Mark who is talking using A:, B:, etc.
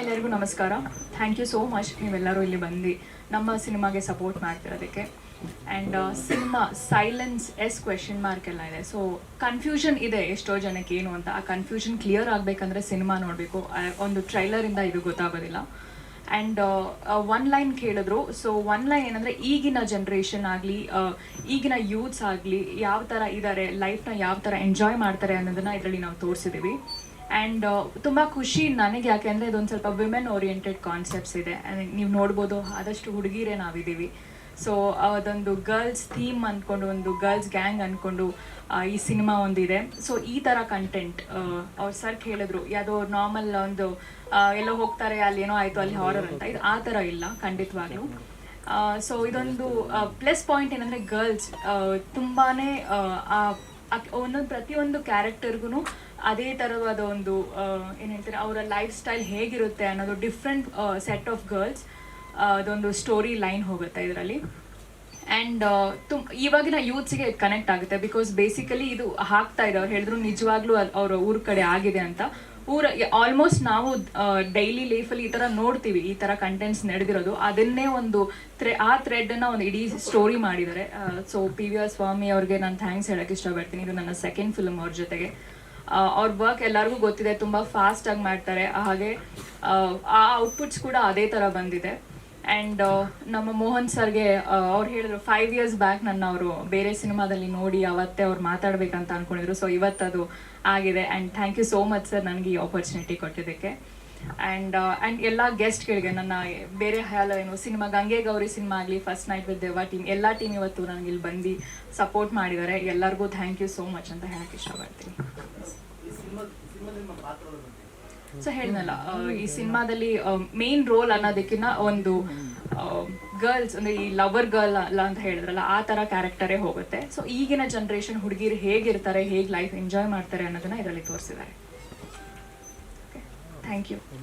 A: ಎಲ್ಲರಿಗೂ ನಮಸ್ಕಾರ. Thank you so much ನೀವೆಲ್ಲರೂ ಇಲ್ಲಿ ಬಂದು ನಮ್ಮ ಸಿನಿಮಾಗೆ support ಮಾಡ್ತಿರೋದಕ್ಕೆ. And cinema silence is question mark ಎಲ್ಲ ಇದೆ. ಸೊ ಕನ್ಫ್ಯೂಷನ್ ಇದೆ ಎಷ್ಟೋ ಜನಕ್ಕೆ ಏನು ಅಂತ. ಆ ಕನ್ಫ್ಯೂಷನ್ ಕ್ಲಿಯರ್ ಆಗಬೇಕಂದ್ರೆ ಸಿನಿಮಾ ನೋಡಬೇಕು. ಒಂದು ಟ್ರೈಲರಿಂದ ಇದು ಗೊತ್ತಾಗೋದಿಲ್ಲ. ಆ್ಯಂಡ್ ಒನ್ ಲೈನ್ ಕೇಳಿದ್ರು. ಸೊ ಒನ್ ಲೈನ್ ಏನಂದರೆ ಈಗಿನ ಜನ್ರೇಷನ್ ಆಗಲಿ ಈಗಿನ ಯೂತ್ಸ್ ಆಗಲಿ, ಯಾವ ಥರ ಇದ್ದಾರೆ ಲೈಫ್ನ ಯಾವ ಥರ ಎಂಜಾಯ್ ಮಾಡ್ತಾರೆ ಅನ್ನೋದನ್ನ ಇದರಲ್ಲಿ ನಾವು ತೋರಿಸಿದ್ದೀವಿ ಆ್ಯಂಡ್ ತುಂಬ ಖುಷಿ ನನಗೆ, ಯಾಕೆಂದರೆ ಇದೊಂದು ಸ್ವಲ್ಪ ವಿಮೆನ್ ಓರಿಯೆಂಟೆಡ್ ಕಾನ್ಸೆಪ್ಟ್ಸ್ ಇದೆ. ನೀವು ನೋಡ್ಬೋದು, ಆದಷ್ಟು ಹುಡುಗಿರೇ ನಾವಿದ್ದೀವಿ. ಸೊ ಅದೊಂದು ಗರ್ಲ್ಸ್ ಥೀಮ್ ಅಂದ್ಕೊಂಡು ಒಂದು ಗರ್ಲ್ಸ್ ಗ್ಯಾಂಗ್ ಅಂದ್ಕೊಂಡು ಈ ಸಿನಿಮಾ ಒಂದಿದೆ. ಸೊ ಈ ಥರ ಕಂಟೆಂಟ್ ಅವ್ರು ಸರ್ ಹೇಳಿದ್ರು ಯಾವುದೋ ನಾರ್ಮಲ್ ಒಂದು ಎಲ್ಲೋ ಹೋಗ್ತಾರೆ ಅಲ್ಲಿ ಏನೋ ಆಯಿತು, ಅಲ್ಲಿ ಹಾರರ್ ಅಂತ. ಇದು ಆ ಥರ ಇಲ್ಲ, ಖಂಡಿತವಾಗ್ಲೂ. ಸೊ ಇದೊಂದು ಪ್ಲಸ್ ಪಾಯಿಂಟ್ ಏನಂದರೆ ಗರ್ಲ್ಸ್ ತುಂಬಾ ಒಂದೊಂದು ಪ್ರತಿಯೊಂದು ಕ್ಯಾರೆಕ್ಟರ್ಗೂ ಅದೇ ತರವಾದ ಒಂದು ಏನು ಹೇಳ್ತಾರೆ, ಅವರ ಲೈಫ್ ಸ್ಟೈಲ್ ಹೇಗಿರುತ್ತೆ ಅನ್ನೋದು ಡಿಫ್ರೆಂಟ್ ಸೆಟ್ ಆಫ್ ಗರ್ಲ್ಸ್ ಅದೊಂದು ಸ್ಟೋರಿ ಲೈನ್ ಹೋಗುತ್ತೆ ಇದರಲ್ಲಿ. ಆ್ಯಂಡ್ ತುಂಬ ಇವಾಗಿನ ಯೂತ್ಸ್ಗೆ ಕನೆಕ್ಟ್ ಆಗುತ್ತೆ ಬಿಕಾಸ್ ಬೇಸಿಕಲಿ ಇದು ಹಾಕ್ತಾ ಇದೆ ಹೇಳಿದ್ರು ನಿಜವಾಗ್ಲೂ ಅವ್ರ ಊರ ಕಡೆ ಆಗಿದೆ ಅಂತ. ಊರ ಆಲ್ಮೋಸ್ಟ್ ನಾವು ಡೈಲಿ ಲೈಫಲ್ಲಿ ಈ ಥರ ನೋಡ್ತೀವಿ, ಈ ಥರ ಕಂಟೆಂಟ್ಸ್ ನಡೆದಿರೋದು. ಅದನ್ನೇ ಒಂದು ಥ್ರೆ ಆ ಥ್ರೆಡನ್ನು ಒಂದು ಇಡೀ ಸ್ಟೋರಿ ಮಾಡಿದ್ದಾರೆ. So P V R Swamy ಅವ್ರಿಗೆ ನಾನು ಥ್ಯಾಂಕ್ಸ್ ಹೇಳೋಕ್ಕೆ ಇಷ್ಟಪಡ್ತೀನಿ. ಇದು ನನ್ನ ಸೆಕೆಂಡ್ ಫಿಲ್ಮ್ ಅವ್ರ ಜೊತೆಗೆ. ಅವ್ರ ವರ್ಕ್ ಎಲ್ಲರಿಗೂ ಗೊತ್ತಿದೆ, ತುಂಬ ಫಾಸ್ಟಾಗಿ ಮಾಡ್ತಾರೆ. ಹಾಗೆ, ಆ ಔಟ್ಪುಟ್ಸ್ ಕೂಡ ಅದೇ ಥರ ಬಂದಿದೆ. ಆ್ಯಂಡ್ ನಮ್ಮ ಮೋಹನ್ ಸರ್ಗೆ ಅವ್ರು ಹೇಳಿದ್ರು ಫೈವ್ ಇಯರ್ಸ್ ಬ್ಯಾಕ್ ನನ್ನ ಅವರು ಬೇರೆ ಸಿನಿಮಾದಲ್ಲಿ ನೋಡಿ ಅವತ್ತೇ ಅವ್ರು ಮಾತಾಡ್ಬೇಕಂತ ಅನ್ಕೊಂಡಿದ್ರು. ಸೊ ಇವತ್ತದು ಆಗಿದೆ. And thank you so much sir ನನಗೆ ಈ ಆಪರ್ಚುನಿಟಿ ಕೊಟ್ಟಿದ್ದಕ್ಕೆ. ಆ್ಯಂಡ್ ಆ್ಯಂಡ್ ಎಲ್ಲ ಗೆಸ್ಟ್ಗಳಿಗೆ ನನ್ನ ಬೇರೆ ಹಯಾಲ ಏನು, ಸಿನಿಮಾ, ಗಂಗೆ ಗೌರಿ ಸಿನಿಮಾ ಆಗಲಿ first night with Deva team ಎಲ್ಲ ಟೀಮ್ ಇವತ್ತು ನನಗೆ ಇಲ್ಲಿ ಬಂದು ಸಪೋರ್ಟ್ ಮಾಡಿದ್ದಾರೆ. ಎಲ್ಲರಿಗೂ ಥ್ಯಾಂಕ್ ಯು ಸೋ ಮಚ್ ಅಂತ ಹೇಳಕ್ಕೆ ಇಷ್ಟಪಡ್ತೀನಿ. ಸೊ ಹೇಳಿದ್ನಲ್ಲ ಈ ಸಿನಿಮಾದಲ್ಲಿ ಮೇನ್ ರೋಲ್ ಅನ್ನೋದಕ್ಕಿಂತ ಒಂದು ಗರ್ಲ್ಸ್ ಅಂದ್ರೆ ಈ ಲವರ್ ಗರ್ಲ್ ಅಲ್ಲ ಅಂತ ಹೇಳಿದ್ರಲ್ಲ ಆ ತರ ಕ್ಯಾರೆಕ್ಟರೇ ಹೋಗುತ್ತೆ. ಸೊ ಈಗಿನ ಜನರೇಷನ್ ಹುಡುಗಿರು ಹೇಗಿರ್ತಾರೆ ಹೇಗ್ ಲೈಫ್ ಎಂಜಾಯ್ ಮಾಡ್ತಾರೆ ಅನ್ನೋದನ್ನ ಇದರಲ್ಲಿ ತೋರಿಸಿದ್ದಾರೆ. Thank you